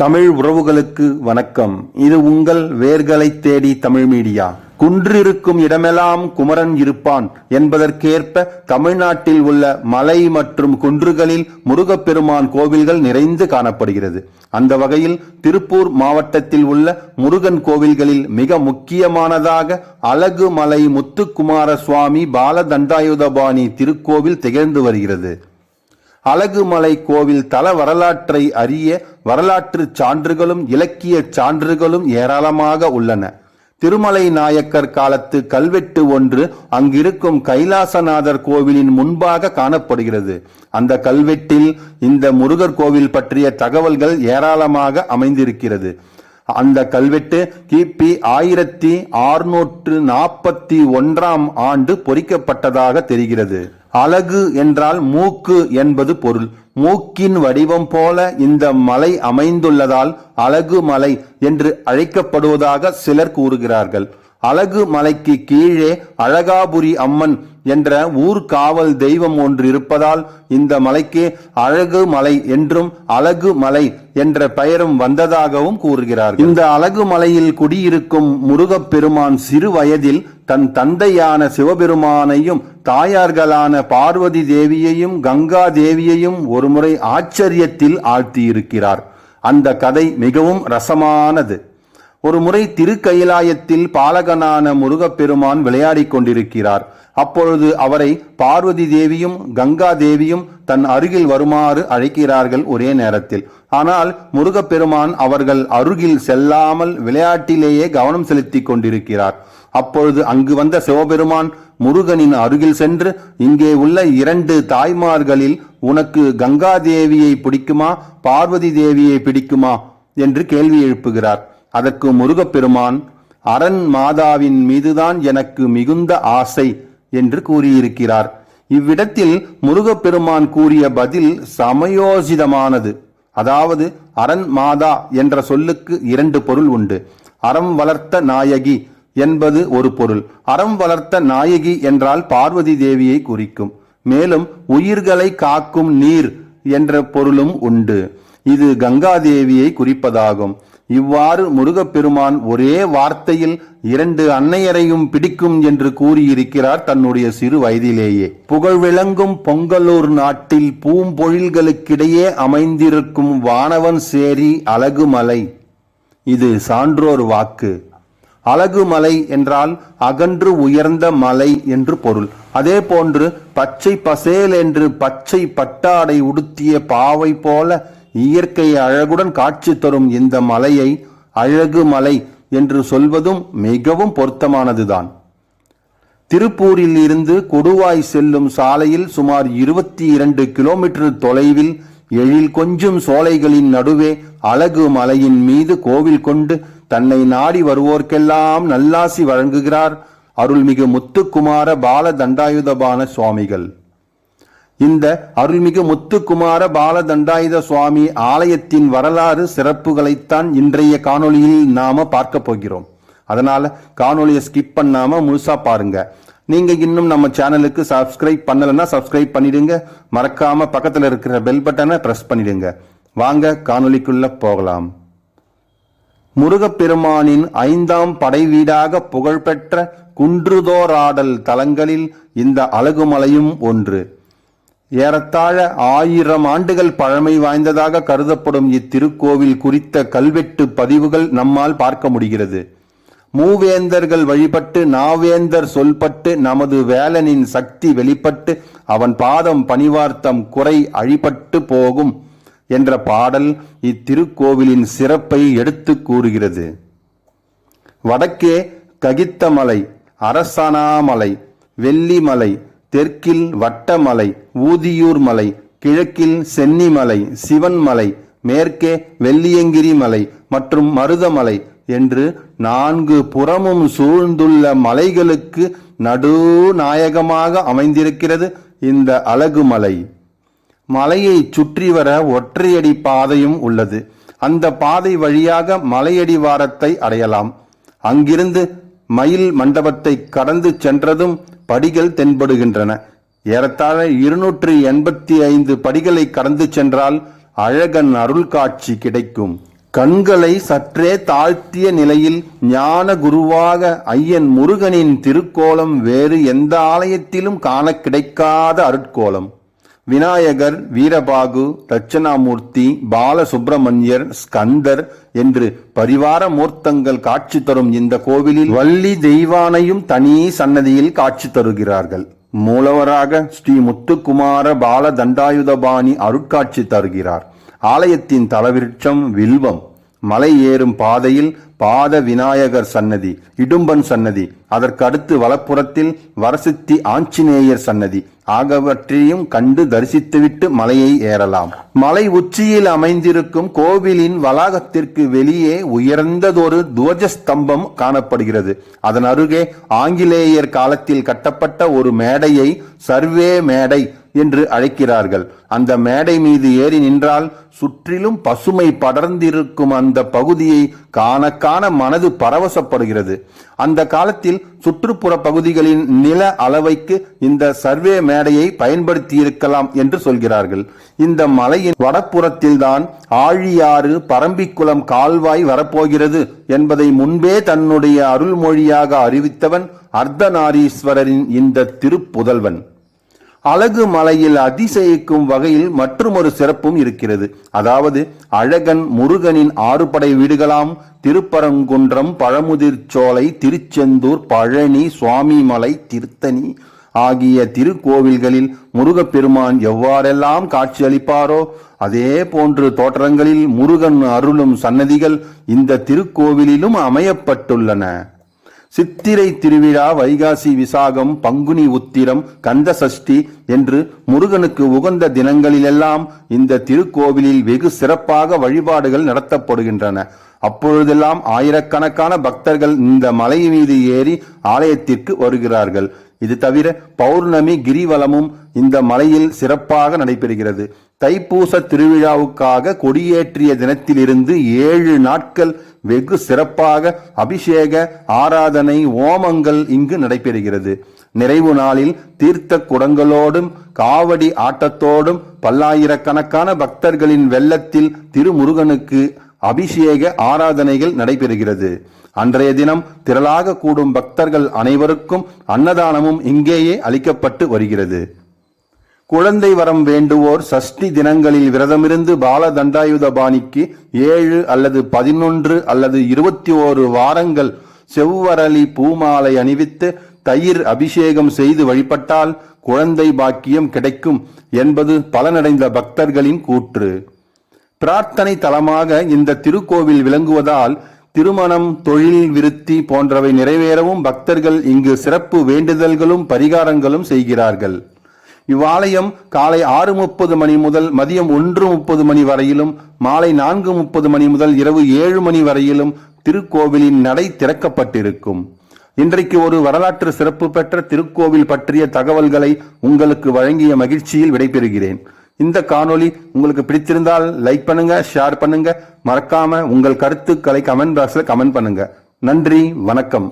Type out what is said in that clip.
தமிழ் உறவுகளுக்கு வணக்கம். இது உங்கள் வேர்களை தேடி தமிழ் மீடியா. குன்றிருக்கும் இடமெல்லாம் குமரன் இருப்பான் என்பதற்கேற்ப தமிழ்நாட்டில் உள்ள மலை மற்றும் குன்றுகளில் முருகப்பெருமான் கோவில்கள் நிறைந்து காணப்படுகிறது. அந்த வகையில் திருப்பூர் மாவட்டத்தில் உள்ள முருகன் கோவில்களில் மிக முக்கியமானதாக அழகுமலை முத்துக்குமார சுவாமி பாலதண்டாயுதபாணி திருக்கோவில் திகழ்ந்து வருகிறது. அழகுமலை கோவில் தல வரலாற்றை அறிய வரலாற்று சான்றுகளும் இலக்கிய சான்றுகளும் ஏராளமாக உள்ளன. திருமலை நாயக்கர் காலத்து கல்வெட்டு ஒன்று அங்கிருக்கும் கைலாசநாதர் கோவிலின் முன்பாக காணப்படுகிறது. அந்த கல்வெட்டில் இந்த முருகர் கோவில் பற்றிய தகவல்கள் ஏராளமாக அமைந்திருக்கிறது. அந்த கல்வெட்டு கிபி ஆயிரத்தி ஆறுநூற்று நாற்பத்தி ஒன்றாம் ஆண்டு பொறிக்கப்பட்டதாக தெரிகிறது. அழகு என்றால் மூக்கு என்பது பொருள். மூக்கின் வடிவம் போல இந்த மலை அமைந்துள்ளதால் அழகு மலை என்று அழைக்கப்படுவதாக சிலர் கூறுகிறார்கள். அழகு மலைக்கு கீழே அழகாபுரி அம்மன் என்ற ஊர் காவல் தெய்வம் ஒன்று இருப்பதால் இந்த மலைக்கு அழகு மலை என்றும் அழகு மலை என்ற பெயரும் வந்ததாகவும் கூறுகிறார் இந்த அழகு மலையில் குடியிருக்கும் முருகப்பெருமான் சிறு வயதில் தன் தந்தையான சிவபெருமானையும் தாயார்களான பார்வதி தேவியையும் கங்கா தேவியையும் ஒருமுறை ஆச்சரியத்தில் ஆழ்த்தியிருக்கிறார். அந்த கதை மிகவும் ரசமானது. ஒரு முறை திருக்கயிலாயத்தில் பாலகனான முருகப்பெருமான் விளையாடிக் கொண்டிருக்கிறார். அப்பொழுது அவரை பார்வதி தேவியும் கங்கா தேவியும் தன் அருகில் வருமாறு அழைக்கிறார்கள் ஒரே நேரத்தில். ஆனால் முருகப்பெருமான் அவர்கள் அருகில் செல்லாமல் விளையாட்டிலேயே கவனம் செலுத்திக் கொண்டிருக்கிறார். அப்பொழுது அங்கு வந்த சிவபெருமான் முருகனின் அருகில் சென்று இங்கே உள்ள இரண்டு தாய்மார்களில் உனக்கு கங்கா தேவியை பிடிக்குமா பார்வதி தேவியை பிடிக்குமா? என்று கேள்வி எழுப்புகிறார். அதற்கு முருகப்பெருமான் அரண் மாதாவின் மீதுதான் எனக்கு மிகுந்த ஆசை என்று கூறியிருக்கிறார். இவ்விடத்தில் முருகப்பெருமான் கூறிய பதில் சமயோசிதமானது அதாவது அரண் மாதா என்ற சொல்லுக்கு இரண்டு பொருள் உண்டு. அறம் வளர்த்த நாயகி என்பது ஒரு பொருள். அறம் வளர்த்த நாயகி என்றால் பார்வதி தேவியை குறிக்கும். மேலும் உயிர்களை காக்கும் நீர் என்ற பொருளும் உண்டு. இது கங்காதேவியை குறிப்பதாகும். இவ்வாறு முருகப்பெருமான் ஒரே வார்த்தையில் இரண்டு அன்னையரையும் பிடிக்கும் என்று கூறியிருக்கிறார் தன்னுடைய சிறு வயதிலேயே. புகழ் விளங்கும் பொங்கலூர் நாட்டில் பூம்பொழில்களுக்கிடையே அமைந்திருக்கும் வானவன் சேரி அழகுமலை. இது சான்றோர் வாக்கு. அழகு மலை என்றால் அகன்று உயர்ந்த மலை என்று பொருள். அதே போன்று பச்சை பசேல் என்று பச்சை பட்டாடை உடுத்திய பாவை போல இயற்கை அழகுடன் காட்சி தரும் இந்த மலையை அழகு மலை என்று சொல்வதும் மிகவும் பொருத்தமானதுதான். திருப்பூரில் இருந்து கொடுவாய் செல்லும் சாலையில் சுமார் இருபத்தி இரண்டு கிலோமீட்டர் தொலைவில் எழில் கொஞ்சும் சோலைகளின் நடுவே அழகு மலையின் மீது கோவில் கொண்டு தன்னை நாடி வருவோர்க்கெல்லாம் நல்லாசி வழங்குகிறார் அருள்மிகு முத்துக்குமார பால தண்டாயுதபான சுவாமிகள். இந்த அருள்மிகு முத்துக்குமார பாலதண்டாயுத சுவாமி ஆலயத்தின் வரலாறு சிறப்புகளைத்தான் இன்றைய காணொளியில் நாம பார்க்க போகிறோம். அதனால காணொளியை ஸ்கிப் பண்ணாம முழுசா பாருங்க. நீங்க இன்னும் நம்ம சேனலுக்கு சப்ஸ்கிரைப் பண்ணலைன்னா சப்ஸ்கிரைப் பண்ணிடுங்க. மறக்காம பக்கத்துல இருக்கிற பெல் பட்டனை பிரஸ் பண்ணிடுங்க. வாங்க காணொலிக்குள்ள போகலாம். முருகப்பெருமானின் ஐந்தாம் படை வீடாக புகழ்பெற்ற குன்றுதோராடல் தலங்களில் இந்த அழகுமலையும் ஒன்று. ஏறத்தாழ ஆயிரம் ஆண்டுகள் பழமை வாய்ந்ததாக கருதப்படும் இத்திருக்கோவில் குறித்த கல்வெட்டு பதிவுகள் நம்மால் பார்க்க முடிகிறது. மூவேந்தர்கள் வழிபட்டு நாவேந்தர் சொல்பட்டு நமது வேலனின் சக்தி வெளிப்பட்டு அவன் பாதம் பணிவார்த்தம் குறை அழிபட்டு போகும் என்ற பாடல் இத்திருக்கோவிலின் சிறப்பை எடுத்து கூறுகிறது. வடக்கே ககித்தமலை அரசனாமலை வெள்ளிமலை தெற்கில் வட்டமலை ஊதியூர் மலை கிழக்கில் சென்னிமலை சிவன்மலை மேற்கே வெள்ளியங்கிரி மலை மற்றும் மருதமலை என்று நான்கு புறமும் சூழ்ந்துள்ள மலைகளுக்கு நடுநாயகமாக அமைந்திருக்கிறது இந்த அழகு மலை. மலையை சுற்றி வர ஒற்றையடி பாதையும் உள்ளது. அந்த பாதை வழியாக மலையடிவாரத்தை அடையலாம். அங்கிருந்து மயில் மண்டபத்தை கடந்து சென்றதும் படிகள் தென்படுகின்றன. ஏறத்தாழ இருநூற்றி எண்பத்தி ஐந்து படிகளை கடந்து சென்றால் அழகன் அருள் காட்சி கிடைக்கும். கண்களை சற்றே தாழ்த்திய நிலையில் ஞான குருவாக ஐயன் முருகனின் திருக்கோலம் வேறு எந்த ஆலயத்திலும் காண கிடைக்காத அருட்கோலம். விநாயகர் வீரபாகு தட்சணாமூர்த்தி பாலசுப்பிரமணியர் ஸ்கந்தர் என்று பரிவார மூர்த்தங்கள் காட்சி தரும் இந்த கோவிலில் வள்ளி தெய்வானையும் தனி சன்னதியில் காட்சி தருகிறார்கள். மூலவராக ஸ்ரீ முத்துக்குமார பால தண்டாயுதபாணி அருட்காட்சி தருகிறார். ஆலயத்தின் தலவிருட்சம் வில்வம் மலை ஏறும் பாதையில் பாத விநாயகர் சன்னதி இடும்பன் சன்னதி அதற்கடுத்து வலப்புறத்தில் வரசித்தி ஆஞ்சநேயர் சன்னதி ஆகவற்றையும் கண்டு தரிசித்துவிட்டு மலையை ஏறலாம். மலை உச்சியில் அமைந்திருக்கும் கோவிலின் வளாகத்திற்கு வெளியே உயர்ந்ததொரு துவஜஸ்தம்பம் காணப்படுகிறது. அதன் அருகே ஆங்கிலேயர் காலத்தில் கட்டப்பட்ட ஒரு மேடையை சர்வே மேடை என்று அழைக்கிறார்கள். அந்த மேடை மீது ஏறி நின்றால் சுற்றிலும் பசுமை படர்ந்திருக்கும் அந்த பகுதியை காண காண மனது பரவசப்படுகிறது. அந்த காலத்தில் சுற்றுப்புற பகுதிகளின் நில அளவைக்கு இந்த சர்வே மேடையை பயன்படுத்தியிருக்கலாம் என்று சொல்கிறார்கள். இந்த மலையின் வடப்புறத்தில்தான் ஆழியாறு பரம்பிக்குளம் கால்வாய் வரப்போகிறது என்பதை முன்பே தன்னுடைய அருள்மொழியாக அறிவித்தவன் அர்த்தநாரீஸ்வரரின் இந்த திருப்புதல்வன். அழகு மலையில் அதிசயிக்கும் வகையில் மற்றுமொரு சிறப்பும் இருக்கிறது. அதாவது அழகன் முருகனின் ஆறுபடை வீடுகளாம் திருப்பரங்குன்றம் பழமுதிர்ச்சோலை திருச்செந்தூர் பழனி சுவாமிமலை திருத்தணி ஆகிய திருக்கோவில்களில் முருகப்பெருமான் எவ்வாறெல்லாம் காட்சியளிப்பாரோ அதே போன்று தோற்றங்களில் முருகன் அருளும் சன்னதிகள் இந்த திருக்கோவிலிலும் அமையப்பட்டுள்ளன. சித்திரை திருவிழா வைகாசி விசாகம் பங்குனி உத்திரம் கந்த சஷ்டி என்று முருகனுக்கு உகந்த தினங்களிலெல்லாம் இந்த திருக்கோவிலில் வெகு சிறப்பாக வழிபாடுகள் நடத்தப்படுகின்றன. அப்பொழுதெல்லாம் ஆயிரக்கணக்கான பக்தர்கள் இந்த மலை மீது ஏறி ஆலயத்திற்கு வருகிறார்கள். இது தவிர பௌர்ணமி கிரிவலமும் இந்த மலையில் சிறப்பாக நடைபெறுகிறது. தைப்பூச திருவிழாவுக்காக கொடியேற்றிய தினத்திலிருந்து ஏழு நாட்கள் வெகு சிறப்பாக அபிஷேக ஆராதனை ஓமங்கள் இங்கு நடைபெறுகிறது. நிறைவு நாளில் தீர்த்த குடங்களோடும் காவடி ஆட்டத்தோடும் பல்லாயிரக்கணக்கான பக்தர்களின் வெள்ளத்தில் திருமுருகனுக்கு அபிஷேக ஆராதனைகள் நடைபெறுகிறது. அன்றைய தினம் திரளாக கூடும் பக்தர்கள் அனைவருக்கும் அன்னதானமும் இங்கேயே அளிக்கப்பட்டு வருகிறது. குழந்தை வரம் வேண்டுவோர் சஷ்டி தினங்களில் விரதமிருந்து பால தண்டாயுதபாணிக்கு ஏழு அல்லது பதினொன்று அல்லது இருபத்தி ஓரு வாரங்கள் செவ்வரளி பூமாலை அணிவித்து தயிர் அபிஷேகம் செய்து வழிபட்டால் குழந்தை பாக்கியம் கிடைக்கும் என்பது பலனடைந்த பக்தர்களின் கூற்று. பிரார்த்தனை தலமாக இந்த திருக்கோவில் விளங்குவதால் திருமணம் தொழில் விருத்தி போன்றவை நிறைவேறவும் பக்தர்கள் இங்கு சிறப்பு வேண்டுதல்களும் பரிகாரங்களும் செய்கிறார்கள். இவ்வாலயம் காலை ஆறு முப்பது மணி முதல் மதியம் ஒன்று முப்பது மணி வரையிலும் மாலை நான்கு முப்பது மணி முதல் இரவு ஏழு மணி வரையிலும் திருக்கோவிலின் நடை திறக்கப்பட்டிருக்கும். இன்றைக்கு ஒரு வரலாற்று சிறப்பு பெற்ற திருக்கோவில் பற்றிய தகவல்களை உங்களுக்கு வழங்கிய மகிழ்ச்சியில் விடைபெறுகிறேன். இந்த காணொளி உங்களுக்கு பிடித்திருந்தால் லைக் பண்ணுங்க ஷேர் பண்ணுங்க. மறக்காம உங்கள் கருத்துக்களை கமெண்ட் பாக்ஸில் கமெண்ட் பண்ணுங்க. நன்றி வணக்கம்.